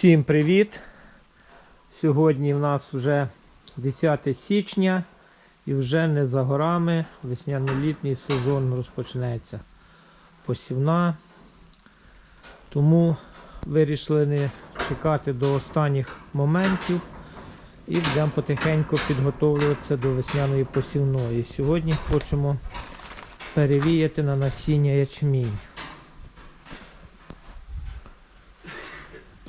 Всім привіт! Сьогодні в нас вже 10 січня і вже не за горами весняно-літній сезон розпочнеться посівна. Тому вирішили не чекати до останніх моментів і будемо потихеньку підготовлюватися до весняної посівної. Сьогодні хочемо перевіяти на насіння ячмінь.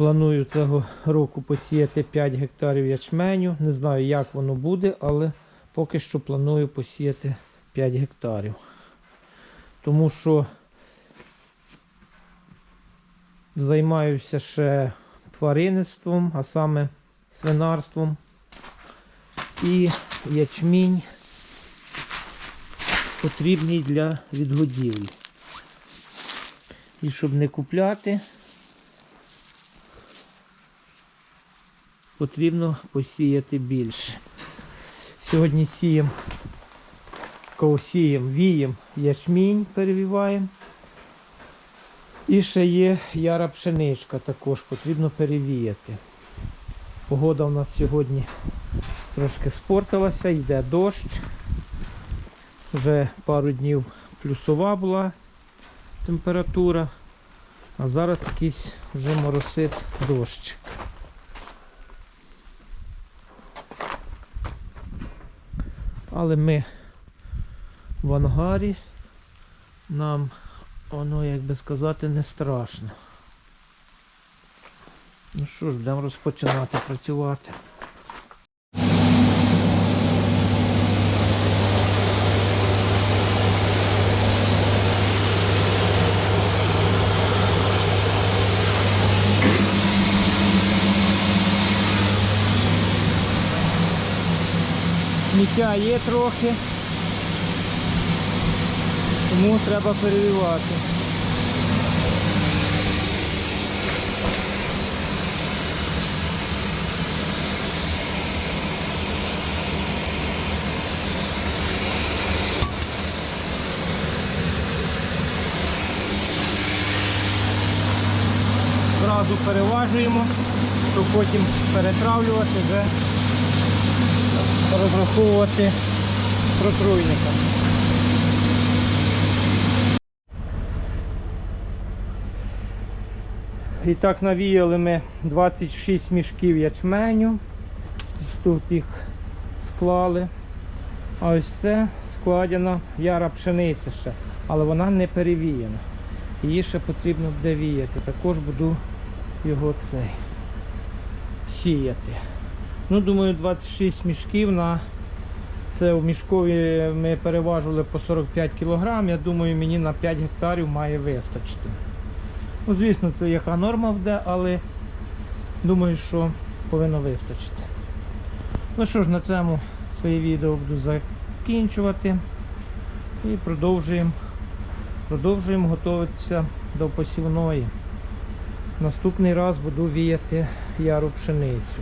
Планую цього року посіяти 5 гектарів ячменю. Не знаю, як воно буде, але поки що планую посіяти 5 гектарів. Тому що займаюся ще тваринництвом, а саме свинарством. І ячмінь потрібний для відгодівлі. І щоб не купляти, потрібно посіяти більше. Сьогодні сіємо, кого сіємо, віємо ячмінь перевіваємо. І ще є яра пшеничка також потрібно перевіяти. Погода у нас сьогодні трошки спортилася, йде дощ. Вже пару днів плюсова була температура, а зараз якийсь вже моросить дощик. Але ми в ангарі, нам воно, як би сказати, не страшно. Ну що ж, будемо розпочинати працювати. Сміття є трохи, тому треба перевівати. Зразу переважуємо, щоб потім перетравлювати вже розраховувати протруйника. І так навіяли ми 26 мішків ячменю. Тут їх склали. А ось це складена яра пшениця ще, але вона не перевіяна. Її ще потрібно буде віяти. Також буду його цей сіяти. Ну, думаю, 26 мішків на це у мішкові ми переважували по 45 кг. Я думаю, мені на 5 гектарів має вистачити. Ну, звісно, це яка норма буде, але думаю, що повинно вистачити. Ну що ж, на цьому своє відео буду закінчувати і продовжуємо, продовжуємо готуватися до посівної. Наступний раз буду віяти яру пшеницю.